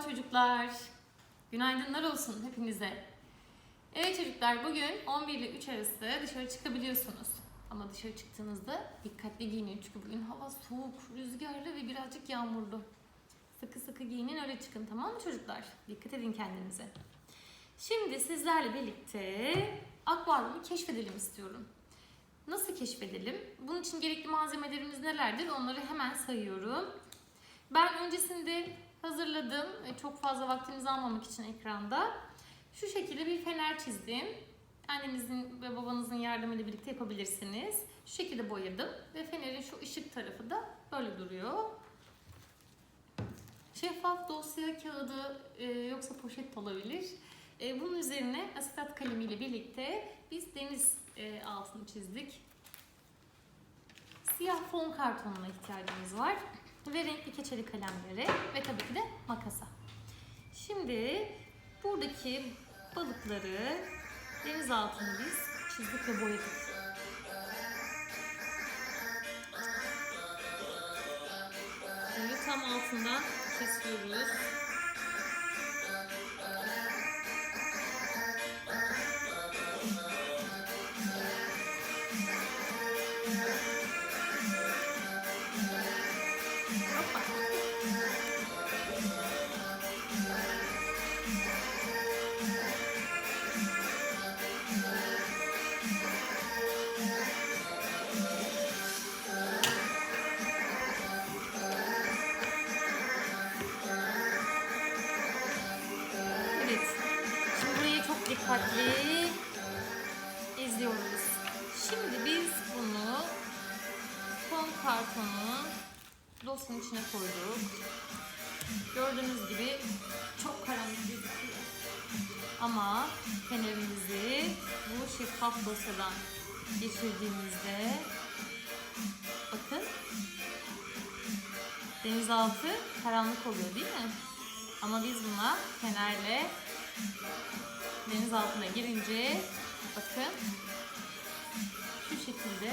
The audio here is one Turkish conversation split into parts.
Çocuklar. Günaydınlar olsun hepinize. Evet çocuklar bugün 11 ile 3 arası dışarı çıkabiliyorsunuz. Ama dışarı çıktığınızda dikkatli giyinin çünkü bugün hava soğuk, rüzgarlı ve birazcık yağmurlu. Sıkı sıkı giyinin öyle çıkın tamam mı çocuklar? Dikkat edin kendinize. Şimdi sizlerle birlikte akvaryumu keşfedelim istiyorum. Nasıl keşfedelim? Bunun için gerekli malzemelerimiz nelerdir? Onları hemen sayıyorum. Ben öncesinde hazırladım. e, Çok fazla vaktinizi almamak için ekranda. Şu şekilde bir fener çizdim. Annenizin ve babanızın yardımıyla birlikte yapabilirsiniz. Şu şekilde boyadım ve fenerin şu ışık tarafı da böyle duruyor. Şeffaf dosya kağıdı e, yoksa poşet olabilir. E, bunun üzerine asetat kalemiyle birlikte biz deniz e, altını çizdik. Siyah fon kartonuna ihtiyacımız var ve renkli keçeli kalemlere ve tabii ki de makasa. Şimdi buradaki balıkları deniz altını biz çizdik ve boyadık. Şimdi tam altından kesiyoruz. Evet. Şimdi burayı çok dikkatli izliyoruz. Şimdi biz bunu fon kartonun dosyanın içine koyduk. Gördüğünüz gibi çok karanlık gözüküyor. Ama fenerimizi bu şeffaf dosyadan geçirdiğimizde bakın denizaltı karanlık oluyor değil mi? Ama biz buna fenerle deniz altına girince bakın şu şekilde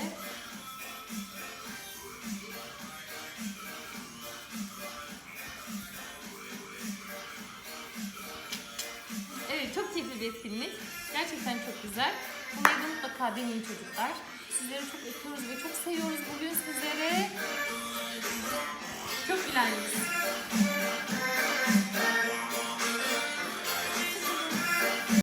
Evet çok keyifli bir etkinlik. Gerçekten çok güzel. Bunları da mutlaka deneyin çocuklar. Sizleri çok öpüyoruz ve çok seviyoruz bugün sizlere. Çok gülersiniz.